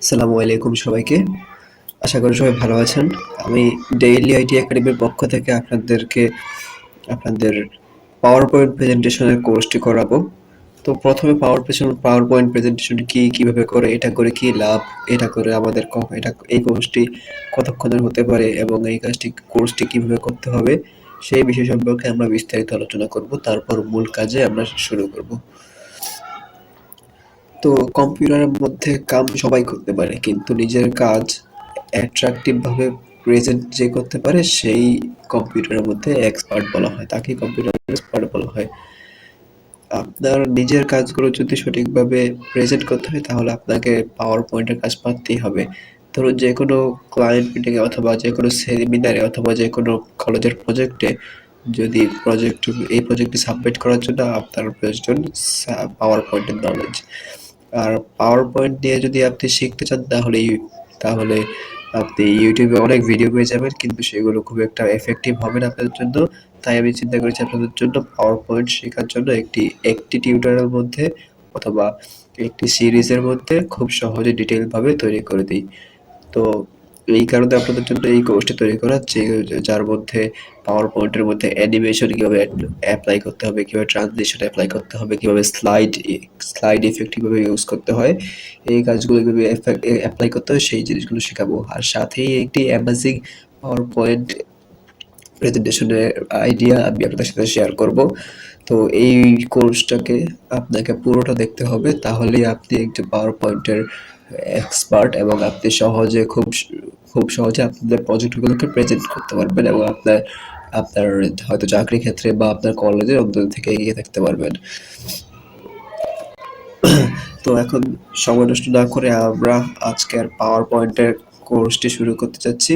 আসসালামু আলাইকুম সবাইকে। আশা করি সবাই ভালো আছেন। আমি ডেইলি আইটি একাডেমির পক্ষ থেকে আপনাদেরকে, আপনাদের পাওয়ার পয়েন্ট প্রেজেন্টেশনের কোর্সটি করাবো। তো প্রথমে power present power point presentation কি, কীভাবে করে, এটা করে কি লাভ, এটা করে আমাদের এটা, এই কোর্সটি কতক্ষণের হতে পারে এবং এই কাজটি কোর্সটি কীভাবে করতে হবে, সেই বিষয় সম্পর্কে আমরা বিস্তারিত আলোচনা করব। তারপর মূল কাজে আমরা শুরু করব। তো কম্পিউটারের মধ্যে কাম সবাই করতে পারে, কিন্তু নিজের কাজ অ্যাট্রাকটিভ ভাবে প্রেজেন্ট যে করতে পারে, সেই কম্পিউটারের মধ্যে এক্সপার্ট বলা হয়, তাকে কম্পিউটার এক্সপার্ট বলা হয়। আপনার নিজের কাজগুলো যদি সঠিকভাবে প্রেজেন্ট করতে হয়, তাহলে আপনাকে পাওয়ার পয়েন্টের কাজ পারতেই হবে। ধরুন যে কোনো ক্লায়েন্ট মিটিংয়ে অথবা যে কোনো সেমিনারে অথবা যে কোনো কলেজের প্রজেক্টে যদি প্রজেক্ট এই প্রজেক্টটি সাবমিট করার জন্য আপনার প্রয়োজন পাওয়ার পয়েন্টের নলেজ আর পাওয়ার পয়েন্ট দিয়ে যদি আপনি শিখতে চান, তাহলে তাহলে আপনি ইউটিউবে অনেক ভিডিও পেয়ে যাবেন, কিন্তু সেগুলো খুব একটা এফেক্টিভ হবে না আপনাদের জন্য। তাই আমি চিন্তা করেছি আপনাদের জন্য পাওয়ার পয়েন্ট শেখার জন্য একটি একটি টিউটোরিয়াল মধ্যে অথবা একটি সিরিজের মধ্যে খুব সহজে ডিটেলভাবে তৈরি করে দিই। তো এই কারণে আপনাদের জন্য এই কোর্সটি তৈরি করা, যে যার মধ্যে পাওয়ার পয়েন্টের মধ্যে অ্যানিমেশন কীভাবে অ্যাপ্লাই করতে হবে, কীভাবে ট্রানজিশন অ্যাপ্লাই করতে হবে, কীভাবে স্লাইড স্লাইড ইফেক্ট কীভাবে ইউজ করতে হয়, এই কাজগুলো কীভাবে অ্যাপ্লাই করতে হয়, সেই জিনিসগুলো শেখাবো। আর সাথেই একটি অ্যামাজিং পাওয়ার পয়েন্ট প্রেজেন্টেশনের আইডিয়া আমি আপনাদের সাথে শেয়ার করব। তো এই কোর্সটাকে আপনাকে পুরোটা দেখতে হবে। তাহলেই আপনি একজন পাওয়ার পয়েন্টের এক্সপার্ট এবং আপনি সহজে খুব খুব সহজে আপনাদের প্রজেক্টগুলোকে প্রেজেন্ট করতে পারবেন এবং আপনার আপনার হয়তো চাকরি ক্ষেত্রে বা আপনার কলেজের অন্তর থেকে এগিয়ে থাকতে পারবেন। তো এখন সময় নষ্ট না করে আমরা আজকের পাওয়ার পয়েন্টের কোর্সটি শুরু করতে যাচ্ছি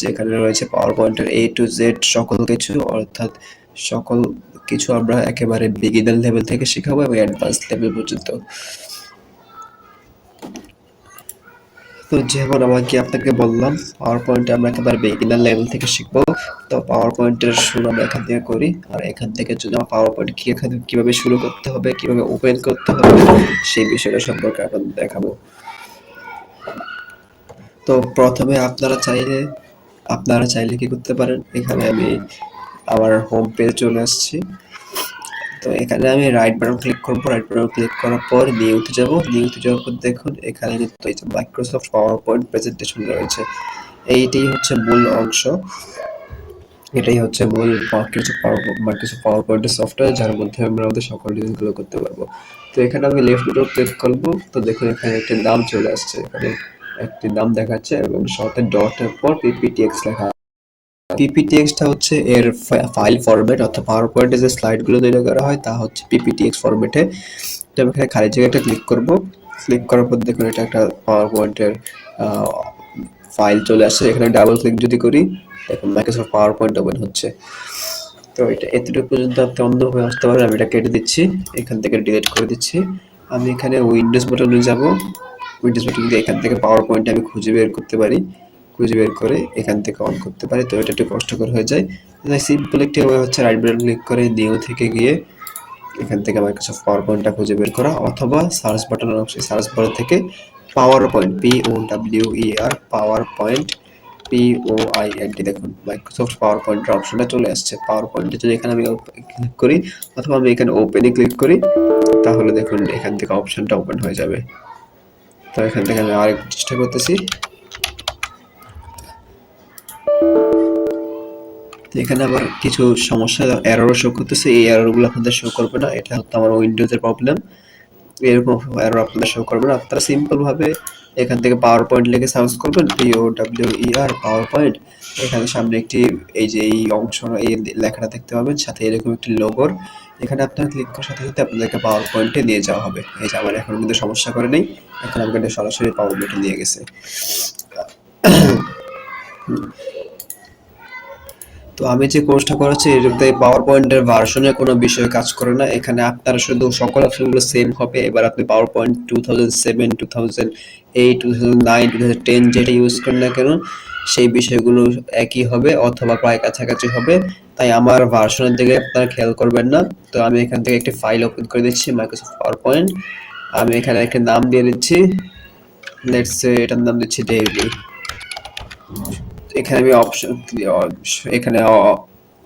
যেখানে রয়েছে পাওয়ার পয়েন্টের এ টু জেড সকল কিছু, অর্থাৎ সকল কিছু আমরা একেবারে বিগিনার লেভেল থেকে শেখাবো এবং অ্যাডভান্স লেভেল পর্যন্ত। তো যেমন আমাকে আপনাকে বললাম পাওয়ার পয়েন্ট আমরা একেবারে বিগিনার লেভেল থেকে শিখব। তো পাওয়ার পয়েন্টের শুরু আমরা এখান থেকে করি, আর এখান থেকে যদি আমার পাওয়ার পয়েন্ট কি এখানে কীভাবে শুরু করতে হবে, কীভাবে ওপেন করতে হবে, সেই বিষয়টা সম্পর্কে আপনাদের দেখাবো। তো প্রথমে আপনারা চাইলে আপনারা চাইলে কি করতে পারেন? এখানে আমি আমার হোম পেজ চলে আসছি। তো এখানে আমি রাইট বাটন ক্লিক করব। রাইট বাটন ক্লিক করার পর নিউতে যাব। নিউতে যাওয়ার পর দেখুন, এখানে কিন্তু এই যে মাইক্রোসফট পাওয়ার পয়েন্ট প্রেজেন্টেশন রয়েছে। এইটাই হচ্ছে মূল অংশ। এটাই হচ্ছে মূল মাইক্রোসফট পাওয়ার মাইক্রোসফট পাওয়ার পয়েন্টের সফটওয়্যার যার মধ্যে আমরা আমাদের সকল ডিজাইনগুলো করতে পারব। তো এখানে আমি লেফট বাটন ক্লিক করব। তো দেখুন, এখানে একটি নাম চলে আসছে। এখানে একটি নাম দেখাচ্ছে এবং সাথে ডটের পর পিপিটিএক্স লেখা পিপিটিএক্সটা হচ্ছে এর ফাইল ফরম্যাট অর্থাৎ পাওয়ার পয়েন্টে যে স্লাইডগুলো তৈরি করা হয়, তা হচ্ছে পিপিটিএক্স ফরম্যাটে তো আমি এখানে খালি জায়গায় একটা ক্লিক করব। ক্লিক করার পর দেখুন এটা একটা পাওয়ার পয়েন্টের ফাইল চলে আসছে। এখানে ডাবল ক্লিক যদি করি, দেখুন মাইক্রোসফট পাওয়ার পয়েন্ট ওপেন হচ্ছে। তো এটা এতটুকু পর্যন্ত আপনি অন্যভাবে আসতে পারেন আমি এটা কেটে দিচ্ছি। এখান থেকে ডিলিট করে দিচ্ছি। আমি এখানে উইন্ডোজ বাটনে যাব। উইন্ডোজ বাটন দিয়ে এখান থেকে পাওয়ার পয়েন্ট আমি খুঁজে বের করতে পারি। খুঁজে বের করে এখান থেকে অন করতে পারি। তো এটা একটু কষ্টকর হয়ে যায়। সিম্পল একটি হচ্ছে রাইট বাটন ক্লিক করে নিউ থেকে গিয়ে এখান থেকে মাইক্রোসফট পাওয়ার পয়েন্টটা খুঁজে বের করা অথবা search button option search bar থেকে power point P O W E R power point P O I N দেখুন মাইক্রোসফট পাওয়ার পয়েন্টের অপশনটা চলে আসছে। পাওয়ার পয়েন্টে যদি এখানে আমি ক্লিক করি অথবা আমি এখানে ওপেনে ক্লিক করি, তাহলে দেখুন এখান থেকে অপশনটা ওপেন হয়ে যাবে। তো এখান থেকে আমি আরেকটু চেষ্টা করতেছি। তো এখানে আবার কিছু সমস্যা এররও শো করতেছে। এই এররগুলো আপনাদের শো করবে না। এটা হচ্ছে আমার উইন্ডোজের প্রবলেম এরকম এরর আপনাদের শো করবে না। আপনারা সিম্পল ভাবে এখান থেকে পাওয়ার পয়েন্ট লিখে সার্চ করবেন। P O W R power point এখানে সামনে একটি, এই যে এই অংশ, এই লেখাটা দেখতে পাবেন। সাথে এরকম একটি লোগোর এখানে আপনার ক্লিক করার সাথে সাথে আপনাদেরকে পাওয়ার পয়েন্টে নিয়ে যাওয়া হবে। এই যে আমার এখন কিন্তু সমস্যা করে নেই। এখন আমাকে এটা সরাসরি পাওয়ার পয়েন্টে নিয়ে গেছে। তো আমি যে কোর্সটা করাচ্ছি এটাতে পাওয়ার পয়েন্টের ভার্সনের কোনো বিষয়ে কাজ করে না। এখানে আপনার শুধু সকল অপশনগুলো সেম হবে। এবার আপনি power point two thousand seven two thousand eight two thousand nine two thousand ten যেটা ইউজ করেন না কেন, সেই বিষয়গুলো একই হবে অথবা প্রায় কাছাকাছি হবে। তাই আমার ভার্সনের দিকে আপনারা খেয়াল করবেন না। তো আমি এখান থেকে একটি ফাইল ওপেন করে দিচ্ছি মাইক্রোসফট পাওয়ার পয়েন্ট আমি এখানে একটা নাম দিয়ে দিচ্ছি। লেটস এটার নাম দিচ্ছি ডেইলি এখানে আমি অপশন এখানে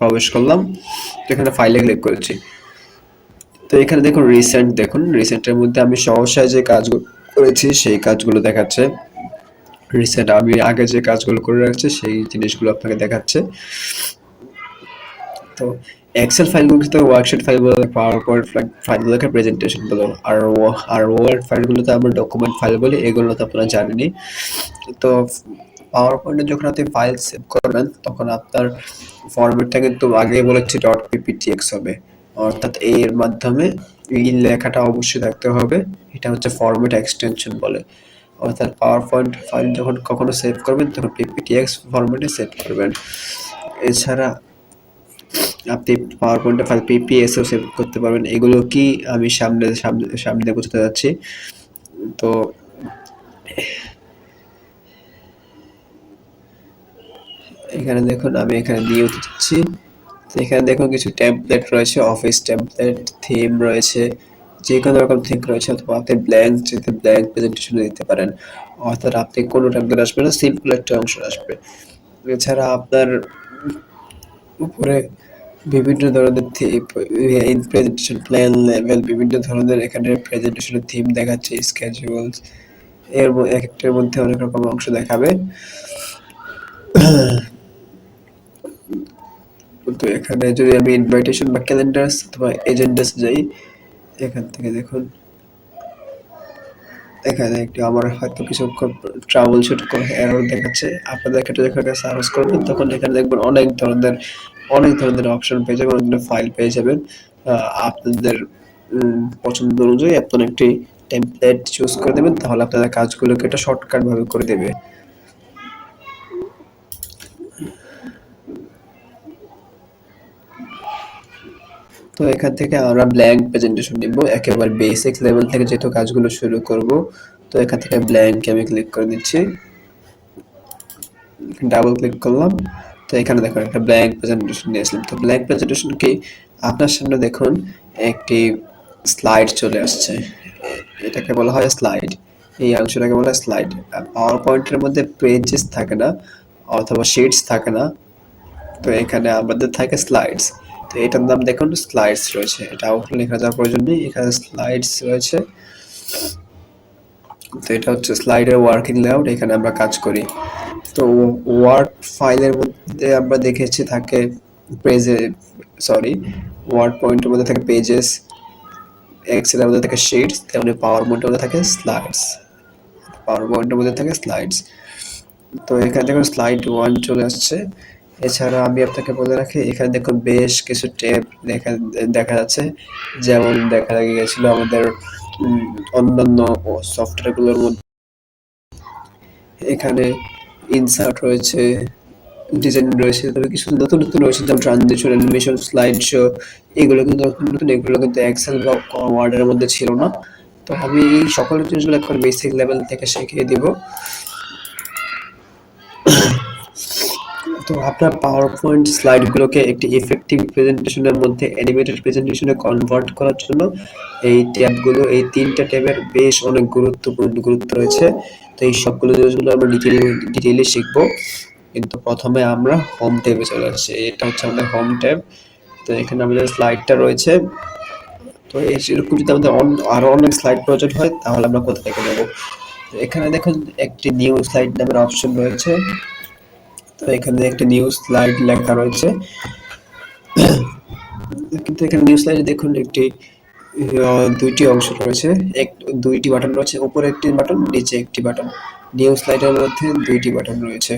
প্রবেশ করলাম। তো এখানে ফাইলে ক্লিক করেছি। তো এখানে দেখুন রিসেন্ট দেখুন। রিসেন্টের মধ্যে আমি সহসায় যে কাজগুলো করেছি, সেই কাজগুলো দেখাচ্ছে। রিসেন্ট আমি আগে যে কাজগুলো করে রাখছি, সেই জিনিসগুলো আপনাকে দেখাচ্ছে। তো এক্সেল ফাইলগুলো কিন্তু ওয়ার্কশিট ফাইল বলে পাওয়ার পয়েন্ট ফাইলগুলোকে প্রেজেন্টেশন বলো আর আর ওয়ার্ড ফাইলগুলোতে আমরা ডকুমেন্ট ফাইল বলি, এগুলো তো আপনারা জানেনই। তো পাওয়ার পয়েন্টে যখন আপনি ফাইল সেভ করবেন, তখন আপনার ফরম্যাটটা কিন্তু আগেই বলেছি ডট পিপিটিএক্স হবে। অর্থাৎ এর মাধ্যমে এই লেখাটা অবশ্যই থাকতে হবে। এটা হচ্ছে ফরম্যাট এক্সটেনশন বলে। অর্থাৎ পাওয়ার পয়েন্ট ফাইল যখন কখনো সেভ করবেন, তখন পিপিটিএক্স ফরম্যাটে সেভ করবেন। এছাড়া আপনি পাওয়ার পয়েন্টে ফাইল পিপিএসও সেভ করতে পারবেন। এগুলো কি আমি সামনে সামনে সামনে বোঝাতে যাচ্ছি। তো এখানে দেখুন, আমি এখানে নিউ দিচ্ছি তো এখানে দেখুন কিছু টেমপ্লেট রয়েছে অফিস টেমপ্লেট থিম রয়েছে যে কোনো রকম থিম রয়েছে, অথবা আপনি ব্ল্যাঙ্ক যেতে ব্ল্যাঙ্ক প্রেজেন্টেশন দিতে পারেন। অর্থাৎ আপনি কোনো টেমপ্লেট আসবে না সিম্পল একটা অংশ আসবে। এছাড়া আপনার উপরে বিভিন্ন ধরনের থিম প্রেজেন্টেশন প্ল্যান লেভেল বিভিন্ন ধরনের এখানে প্রেজেন্টেশনের থিম দেখাচ্ছে স্কেজুয়াল এর এক, একটার মধ্যে অনেক রকম অংশ দেখাবে। তো এখানে যদি আমি ইনভাইটেশন বা ক্যালেন্ডার্স অথবা এজেন্ডাস যাই, এখান থেকে দেখুন, এখানে একটু আমার হয়তো কিছু ট্রাভেল শুট এরর দেখাচ্ছে। আপনাদের ক্ষেত্রে যখন সার্চ করবেন, তখন এখানে দেখবেন অনেক ধরনের অনেক ধরনের অপশন পেয়ে যাবেন, অনেক ধরনের ফাইল পেয়ে যাবেন। আপনাদের পছন্দ অনুযায়ী আপনার একটি টেমপ্লেট চুজ করে দেবেন, তাহলে আপনাদের কাজগুলোকে এটা শর্টকাট ভাবে করে দেবে। তো এখান থেকে আমরা ব্ল্যাঙ্ক প্রেজেন্টেশন নিব, একেবারে বেসিক লেভেল থেকে যেহেতু কাজগুলো শুরু করব, তো এখান থেকে ব্ল্যাঙ্ক আমি ক্লিক করে দিচ্ছি। ডাবল ক্লিক করলাম, তো এখানে দেখুন একটা ব্ল্যাঙ্ক প্রেজেন্টেশন নিয়ে আসলাম। তো ব্ল্যাঙ্ক প্রেজেন্টেশন কি? আপনার সামনে দেখুন একটি স্লাইড চলে আসছে। এটাকে বলা হয় স্লাইড এই অংশটাকে বলা হয় স্লাইড পাওয়ার পয়েন্টের মধ্যে পেজেস থাকে না, অথবা শিটস থাকে না। তো এখানে আমাদের থাকে স্লাইডস তো এটার নাম দেখুন স্লাইডস রয়েছে। এটা আউট লেখা যাওয়ার প্রয়োজন নেই, এখানে স্লাইডস রয়েছে। তো এটা হচ্ছে স্লাইডের ওয়ার্কিং লেআউট এখানে আমরা কাজ করি। তো ওয়ার্ড ফাইলের মধ্যে আমরা দেখেছি থাকে পেজে সরি ওয়ার্ড পয়েন্টের মধ্যে থাকে পেজেস এক্সেলের মধ্যে থাকে শিটস তেমনি পাওয়ার পয়েন্টের মধ্যে থাকে স্লাইডস পাওয়ার পয়েন্টের মধ্যে থাকে স্লাইডস তো এখানে দেখুন স্লাইড ওয়ান চলে আসছে। এছাড়া আমি আপনাকে বলে রাখি, এখানে দেখুন বেশ কিছু টেপ দেখা দেখা যাচ্ছে। যেমন দেখা গিয়েছিল আমাদের অন্যান্য সফটওয়্যারগুলোর মধ্যে। এখানে ইনসার্ট রয়েছে ডিজাইন রয়েছে, তবে কিছু নতুন নতুন রয়েছে, যেমন ট্রানজিশন অ্যানিমেশন স্লাইড শো এগুলো কিন্তু নতুন নতুন, এগুলো কিন্তু এক্সেল বা ওয়ার্ডের মধ্যে ছিল না। তো আমি সকল জিনিসগুলো এখন বেসিক লেভেল থেকে শিখিয়ে দিব। তো আপনার পাওয়ার পয়েন্ট স্লাইডগুলোকে একটি ইফেক্টিভ প্রেজেন্টেশনের মধ্যে অ্যানিমেটেড প্রেজেন্টেশনে কনভার্ট করার জন্য এই ট্যাবগুলো, এই তিনটা ট্যাবের বেশ অনেক গুরুত্বপূর্ণ গুরুত্ব রয়েছে। তো এই সবগুলো জিনিসগুলো আমরা ডিটেইলি ডিটেইলি শিখব। কিন্তু প্রথমে আমরা হোম ট্যাবে চলে আসছি। এটা হচ্ছে আমাদের হোম ট্যাব। তো এখানে আমাদের স্লাইডটা রয়েছে। তো এই সেরকম যদি আমাদের অন- আরও অনেক স্লাইড প্রয়োজন হয়, তাহলে আমরা কোথা থেকে নেব? এখানে দেখুন, একটি নিউ স্লাইড নামের অপশন রয়েছে। তো এখানে একটা নিউ স্লাইড লেখা রয়েছে। কিন্তু এখানে নিউ স্লাইডে দেখুন একটি দুইটি অংশ রয়েছে। এক, দুইটি বাটন রয়েছে। উপরে একটি বাটন নিচে একটি বাটন নিউ স্লাইডের মধ্যে দুইটি বাটন রয়েছে।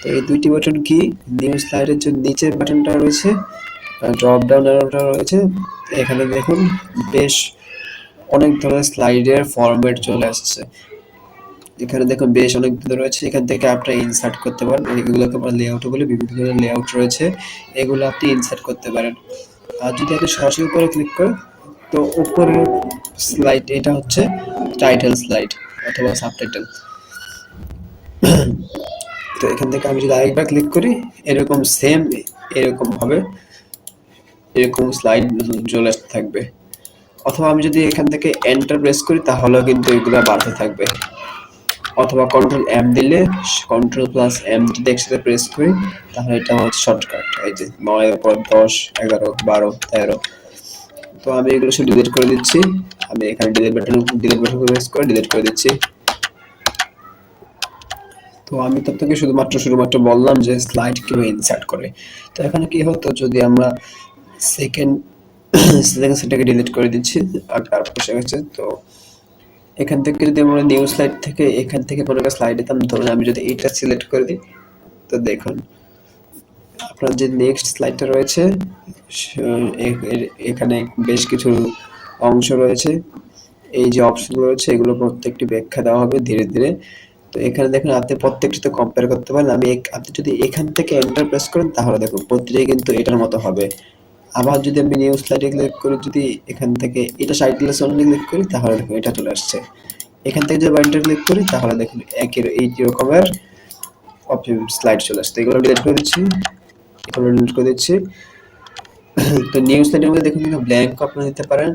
তো এই দুইটি বাটন কি? নিউ স্লাইডের যে নিচের বাটনটা রয়েছে ড্রপ ডাউন অ্যারোটা রয়েছে। এখানে দেখুন, বেশ অনেক ধরনের স্লাইডের ফরম্যাট চলে আসছে। এখানে দেখুন বেশ অনেক রয়েছে, এখান থেকে আপনি ইনসার্ট করতে পারেন। এগুলোকে আমরা লেআউট বলে, বিভিন্ন ধরনের লেআউট রয়েছে, এগুলো আপনি ইনসার্ট করতে পারেন। আর যদি আপনি সরাসরি উপরে ক্লিক করেন, তো উপরের স্লাইড এটা হচ্ছে টাইটেল স্লাইড অথবা সাবটাইটেল তো এখান থেকে আমি যদি আরেকবার ক্লিক করি, এরকম সেম এরকম হবে, এরকম স্লাইড চলে আসতে থাকবে। অথবা আমি যদি এখান থেকে এন্টার প্রেস করি, তাহলেও কিন্তু এগুলো বাড়তে থাকবে। অথবা কন্ট্রোল এম দিলে কন্ট্রোল প্লাস এম যদি একসাথে প্রেস করি, তাহলে এটা হচ্ছে শর্টকাট এই যে নয় পর দশ, এগারো, বারো, তেরো। তো আমি এগুলো সব ডিলিট করে দিচ্ছি। আমি এখানে delete button delete button press করে ডিলিট করে দিচ্ছি। তো আমি তো আপনাকে শুধুমাত্র শুধুমাত্র বললাম যে স্লাইড কীভাবে ইনসার্ট করে। তো এখানে কি হতো, যদি আমরা সেকেন্ড সেকেন্ড সেটাকে ডিলিট করে দিচ্ছি, আর তারপর গেছে তো এখান থেকে যদি আমরা নিউ স্লাইড থেকে এখান থেকে কোনো একটা স্লাইড দিতাম ধরুন আমি যদি এইটা সিলেক্ট করে দিই, তো দেখুন, আপনার যে নেক্সট স্লাইডটা রয়েছে এখানে বেশ কিছু অংশ রয়েছে। এই যে অপশনগুলো রয়েছে, এগুলো প্রত্যেকটি ব্যাখ্যা দেওয়া হবে ধীরে ধীরে। তো এখানে দেখুন, আপনি প্রত্যেকটি তো কম্পেয়ার করতে পারেন। আমি আপনি যদি এখান থেকে এন্টার প্রেস করেন, তাহলে দেখুন প্রতিটাই কিন্তু এটার মতো হবে। আবার যদি আমি নিউ স্লাইডে ক্লিক করি, যদি এখান থেকে এটা সাইড গ্লাস অনলি ক্লিক করি, তাহলে দেখুন এটা চলে আসছে। এখান থেকে যদি এন্টার ক্লিক করি, তাহলে দেখুন একই এই রকমের অপশন স্লাইড চলে আসছে। এগুলো ডিলিট করে দিচ্ছি। এগুলো ডিলিট করে দিচ্ছি। তো নিউ স্লাইডের মধ্যে দেখুন কিন্তু ব্ল্যাঙ্ক আপনারা দিতে পারেন।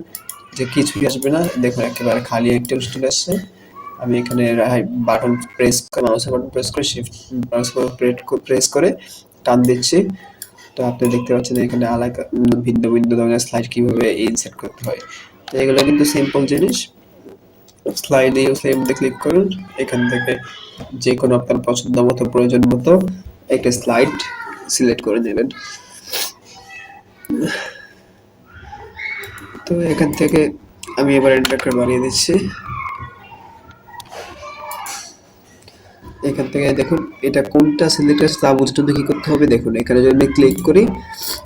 যে কিছুই আসবে না। দেখুন একেবারে খালি একটা চলে আসছে। আমি এখানে বাটন প্রেস করে মাউসের বাটন প্রেস করে শিফট মাউস প্রেস করে, টান দিচ্ছি। তো আপনি দেখতে পাচ্ছেন এখানে আলাদা ভিন্ন ভিন্ন ধরনের স্লাইড কীভাবে ইনসার্ট করতে হয়। তো এগুলো কিন্তু সিম্পল জিনিস। স্লাইড ইউ স্লাইড ক্লিক করুন। এখান থেকে যে কোনো আপনার পছন্দ মতো, প্রয়োজন মতো একটা স্লাইড সিলেক্ট করে নেবেন। তো এখান থেকে আমি এবার এন্টারকে বাড়িয়ে দিচ্ছি। এখান থেকে দেখুন এটা কোনটা সিলেক্ট আছে তা বুঝতে জন্য কি করতে হবে? দেখুন, এখানে যদি আমি ক্লিক করি,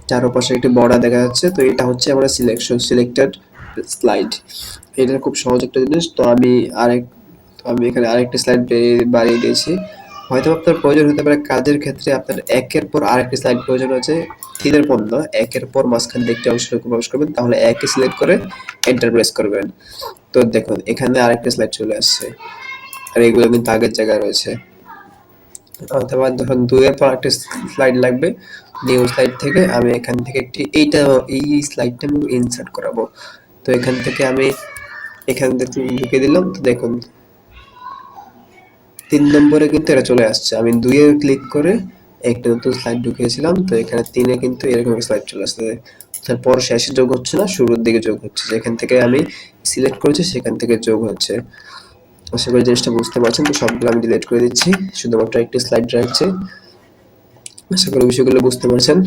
চারপাশে একটি বর্ডার দেখা যাচ্ছে, তো এটা হচ্ছে আমার সিলেকশন সিলেক্টেড স্লাইড এটা খুব সহজ একটা জিনিস, তো আমি আরেক, আমি এখানে আরেকটা স্লাইড বাড়িয়ে দিয়েছি। হয়তো আপনার প্রয়োজন হতে পারে কাজের ক্ষেত্রে আপনার একের পর আরেকটি স্লাইড প্রয়োজন আছে থিনের পণ্য একের পর মাঝখান দিয়ে একটি অংশ প্রবেশ করবেন, তাহলে একে সিলেক্ট করে এন্টার প্রেস করবেন। তো দেখুন, এখানে আরেকটা স্লাইড চলে আসছে, আর এগুলো কিন্তু আগের জায়গায় রয়েছে। অথবা ধরুন দুইয়ের পর একটা স্লাইড লাগবে নিউ স্লাইড থেকে আমি এখান থেকে একটি এইটা, এই স্লাইডটা আমি ইনসার্ট করাবো। তো এখান থেকে আমি এখান থেকে ঢুকে দিলাম, তো দেখুন, তিন নম্বরে কিন্তু এটা চলে আসছে। আমি দুইয়ে ক্লিক করে একটা নতুন স্লাইড ঢুকিয়েছিলাম, তো এখানে তিনে কিন্তু এরকম স্লাইড চলে আসছে। তারপর শেষে যোগ হচ্ছে না, শুরুর দিকে যোগ হচ্ছে। যেখান থেকে আমি সিলেক্ট করেছি, সেখান থেকে যোগ হচ্ছে। আশা করি জিনিসটা বুঝতে পারছেন। তো সবগুলো আমি ডিলিট করে দিচ্ছি। শুধুমাত্র একটি স্লাইড রাখছে। আশা করি বিষয়গুলো বুঝতে পারছেন।